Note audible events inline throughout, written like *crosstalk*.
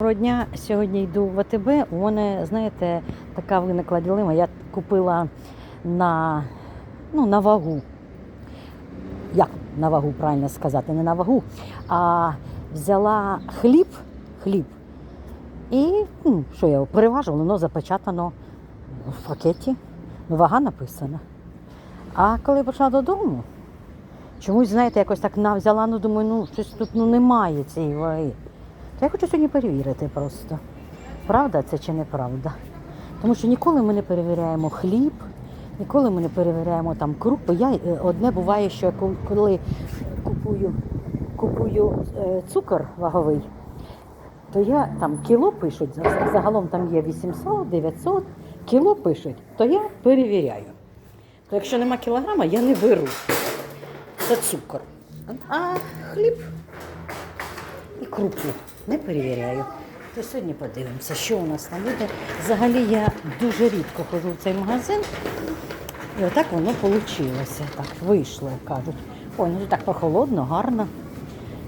Доброго дня. Сьогодні йду в АТБ. У мене, знаєте, така виникла ділема. Я купила на, ну, на вагу. Як на вагу правильно сказати, не на вагу, а взяла хліб, хліб. І ну, що я його переважила, воно запечатано в пакеті. Ну, вага написана. А коли прийшла додому, чомусь, знаєте, якось так взяла, ну думаю, ну щось тут ну, немає цієї ваги. То я хочу сьогодні перевірити просто, правда це чи неправда. Тому що ніколи ми не перевіряємо хліб, ніколи ми не перевіряємо там крупи. Я е, одне буває, що коли купую, купую е, цукор ваговий, то я там кіло пишуть, загалом там є 800, 900, кіло пишуть, то я перевіряю. То якщо нема кілограма, я не беру. Це цукор. А хліб крупу не перевіряю. То сьогодні подивимося, що у нас там буде. Взагалі я дуже рідко ходжу в цей магазин. І отак воно вийшло. Так, вийшло, кажуть. Ой, ну так прохолодно, гарно.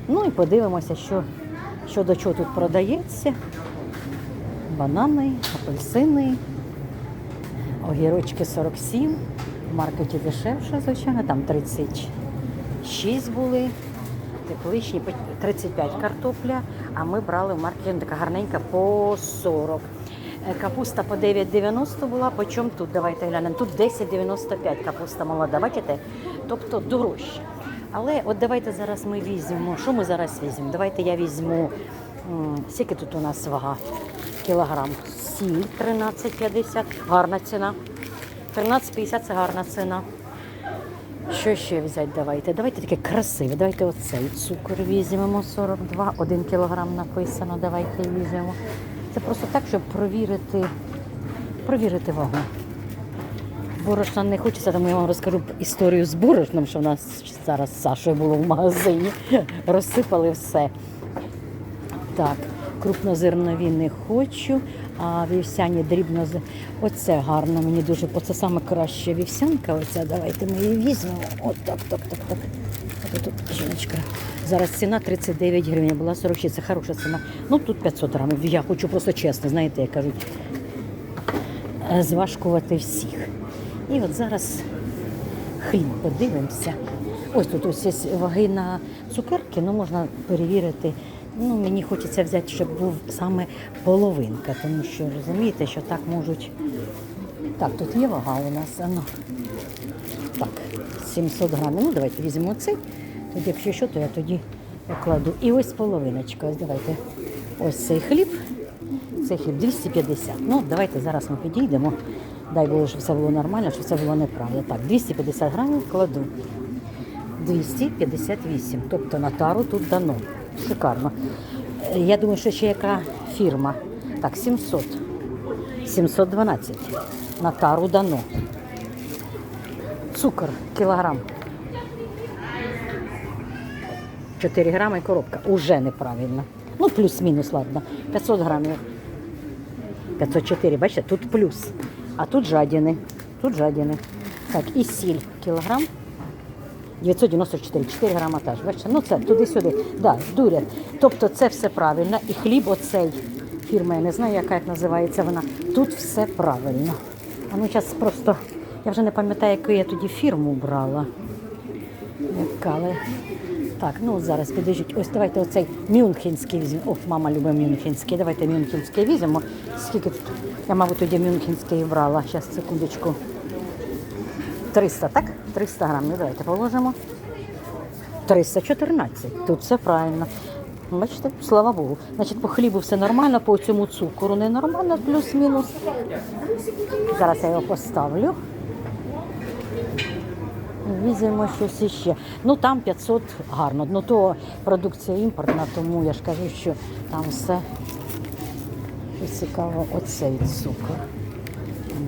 Ну і подивимося, що, що до чого тут продається. Банани, апельсини, огірочки 47. В маркеті дешевше, звичайно, там 36 були тепличні по 35 картопля, а ми брали в маркеті така гарненька по 40. Е, Капуста по 9,90 була, по чому тут? Давайте глянемо. Тут 10,95 капуста молода, бачите? Тобто дорожче. Але от давайте зараз ми візьмемо. Що ми зараз візьмемо? Давайте я візьму. Скільки тут у нас вага? Кілограм. Сіль 13,50. Гарна ціна. 13,50 це гарна ціна. Що ще взяти давайте? Давайте таке красиве. Давайте оцей цукор візьмемо 42, 1 кілограм написано. Давайте візьмемо. Це просто так, щоб провірити, провірити вагу. Борошна не хочеться, тому я вам розкажу історію з борошном, що в нас зараз з Сашою було в магазині. Розсипали все. Так, крупнозернові не хочу, а вівсяні дрібно. Оце гарно, мені дуже, оце саме краще вівсянка. Оця, давайте ми її візьмемо. От так, так, так, так. От тут жіночка. Зараз ціна 39 гривень, була 46, це хороша ціна. Ну тут 500 грамів. Я хочу просто чесно, знаєте, як кажуть, е, зважкувати всіх. І от зараз хліб подивимося. Ось тут ось є ваги на цукерки, ну можна перевірити. Ну, мені хочеться взяти, щоб був саме половинка, тому що розумієте, що так можуть. Так, тут є вага у нас. а Ну. Так, 700 грамів. Ну, давайте візьмемо цей. Тоді, якщо що, то я тоді покладу. І ось половиночка. Ось давайте. Ось цей хліб. Цей хліб 250. Ну, давайте зараз ми підійдемо. Дай Боже, щоб все було нормально, щоб все було неправда. Так, 250 грамів кладу. 258. Тобто на тару тут дано. Шикарно. Я думаю, що ще яка фірма. Так, 700. 712. На тару дано. Цукор кілограм. 4 грами і коробка. Уже неправильно. Ну, плюс-мінус, ладно. 500 грамів. 504, бачите, тут плюс. А тут жадіни. Тут жадіни. Так, і сіль кілограм. 994, 4 грама теж. Бачите? Ну це туди-сюди. Да, дурять. Тобто це все правильно. І хліб оцей фірма, я не знаю, яка як називається вона. Тут все правильно. А ну зараз просто, я вже не пам'ятаю, яку я тоді фірму брала. Яка, але... Так, ну зараз підождіть. Ось давайте оцей мюнхенський візьмемо. О, мама любить мюнхенський. Давайте мюнхенський візьмемо. Скільки тут? Я, мабуть, тоді мюнхенський брала. Зараз, секундочку. 300, так? 300 грамів. Давайте положимо. 314. Тут все правильно. Бачите, слава Богу. Значить, по хлібу все нормально, по цьому цукору ненормально, плюс-мінус. Зараз я його поставлю. Візьмемо щось іще. Ну там 500 гарно. Ну то продукція імпортна, тому я ж кажу, що там все цікаво оцей цукор.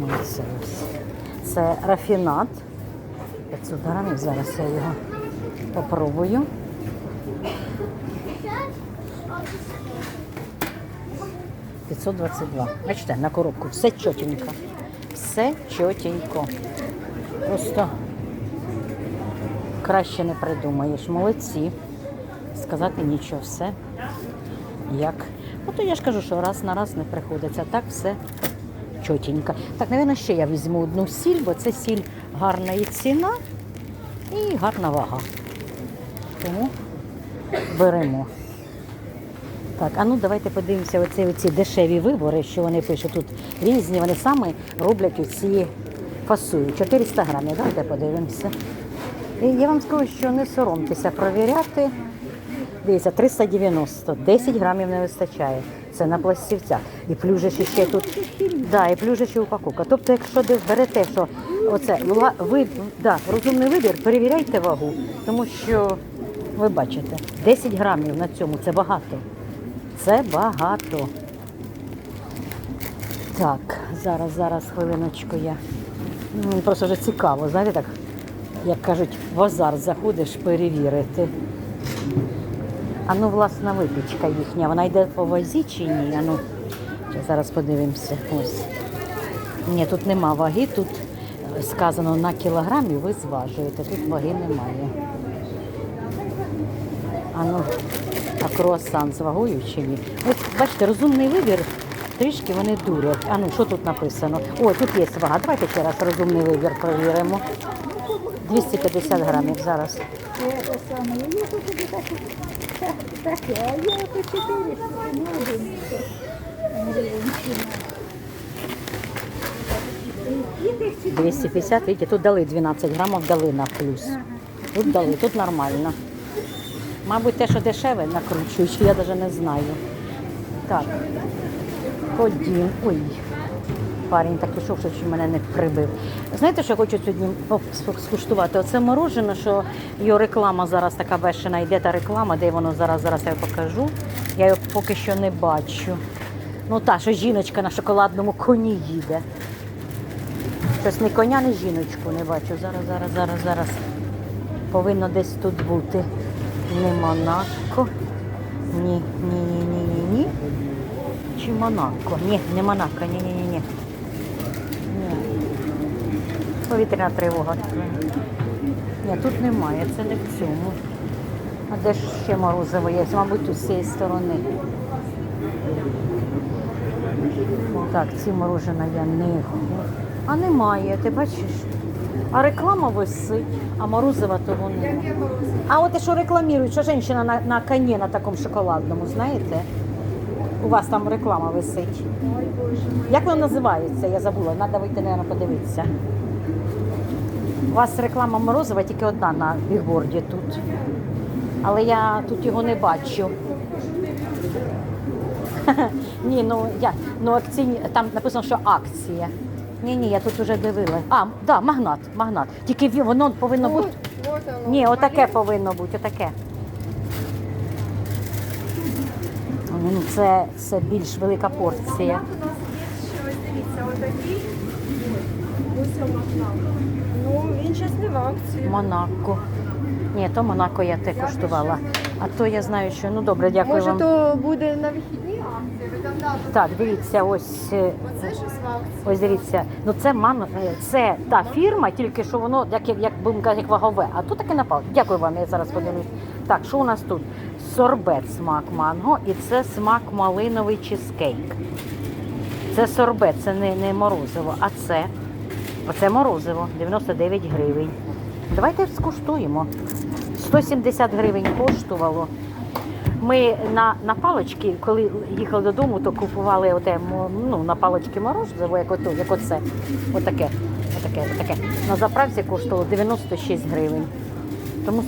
Ну, це, ось. Це рафінат. 500 грамів. Зараз я його попробую. П'ятсот двадцять два. Бачите, на коробку. Все чотенько. Все чотенько. Просто краще не придумаєш. Молодці. Сказати нічого, все як Ну то я ж кажу, що раз на раз не приходиться. Так все чотенько. Так, напевно, ще я візьму одну сіль, бо це сіль гарна і ціна, і гарна вага. Тому беремо. Так, а ну давайте подивимося оці, оці дешеві вибори, що вони пишуть. Тут різні, вони саме роблять оці фасують. 400 грамів. Давайте подивимося. І я вам скажу, що не соромтеся провіряти. Дивіться, 390, 10 грамів не вистачає. Це на пластівцях. І же ще тут, да, і ще упаковка. Тобто, якщо ви берете, що оце ви, да, розумний вибір, перевіряйте вагу, тому що ви бачите, 10 грамів на цьому це багато. Це багато. Так, зараз, зараз, хвилиночку я. Просто вже цікаво, знаєте, так, як кажуть, в азарт заходиш перевірити. А ну, власна випічка їхня, вона йде по вазі чи ні? А ну, зараз подивимося. Ось. Ні, тут нема ваги, тут сказано на кілограмі ви зважуєте, тут ваги немає. А ну, а круасан з вагою чи ні? Ось, бачите, розумний вибір, трішки вони дурять. А ну, що тут написано? О, тут є вага. Давайте ще раз розумний вибір перевіримо. 250 грамів зараз. Таке, а я по 400 гривень. Гривень. 250, видите, тут дали 12 грамів, дали на плюс. Тут дали, тут нормально. Мабуть, те, що дешеве, накручують, я навіть не знаю. Так, ходім. Ой, парень так пішов, що мене не прибив. Знаєте, що я хочу сьогодні скуштувати? Оце морожене, що його реклама зараз така бешена, йде та реклама, де воно зараз, зараз я покажу. Я його поки що не бачу. Ну та, що жіночка на шоколадному коні їде. Щось ні коня, ні жіночку не бачу. Зараз, зараз, зараз, зараз. Повинно десь тут бути. Не Монако. Ні, ні, ні, ні, ні. Чи Монако? Ні, не Монако, ні, ні, ні, ні. Ні. Повітряна тривога. Ні, тут немає, це не в цьому. А де ж ще морозиво є? Мабуть, з цієї сторони. Так, ці морожена я не хочу. А немає, ти бачиш? А реклама висить, а морозива того немає. А от те, що рекламують, що жінка на, на коні на такому шоколадному, знаєте? У вас там реклама висить. Як воно називається? Я забула, треба вийти, мабуть, подивитися. У вас реклама морозива тільки одна на бігборді тут. Але я тут його не бачу. *laughs* Ні, ну я ну акційні там написано, що акція. Ні, ні, я тут вже дивила. А, да, магнат, магнат. Тільки воно повинно бути. Ні, отаке повинно бути, отаке. Ну, це, це більш велика порція. У нас є ще дивіться, отакий. Ось Магнат. Ну, він зараз не в акції. Монако. Ні, то Монако я те коштувала. А то я знаю, що ну добре, дякую Може, вам. то буде на вихідні акції? Ви там дату. Так, дивіться, ось. е, Оце щось в акції. Ось дивіться, ну це ман, е, це та фірма, тільки що воно як як, як будемо казати, як вагове. А тут таке напало. Дякую вам, я зараз подивлюсь. Так, що у нас тут? Сорбет смак манго і це смак малиновий чизкейк. Це сорбет, це не, не морозиво, а це. Оце морозиво, 99 гривень. Давайте скуштуємо. 170 гривень коштувало. Ми на, на палочки, коли їхали додому, то купували оте, ну, на палочки морозиво, як, ото, як оце. Отаке, отаке, отаке. На заправці коштувало 96 гривень. Тому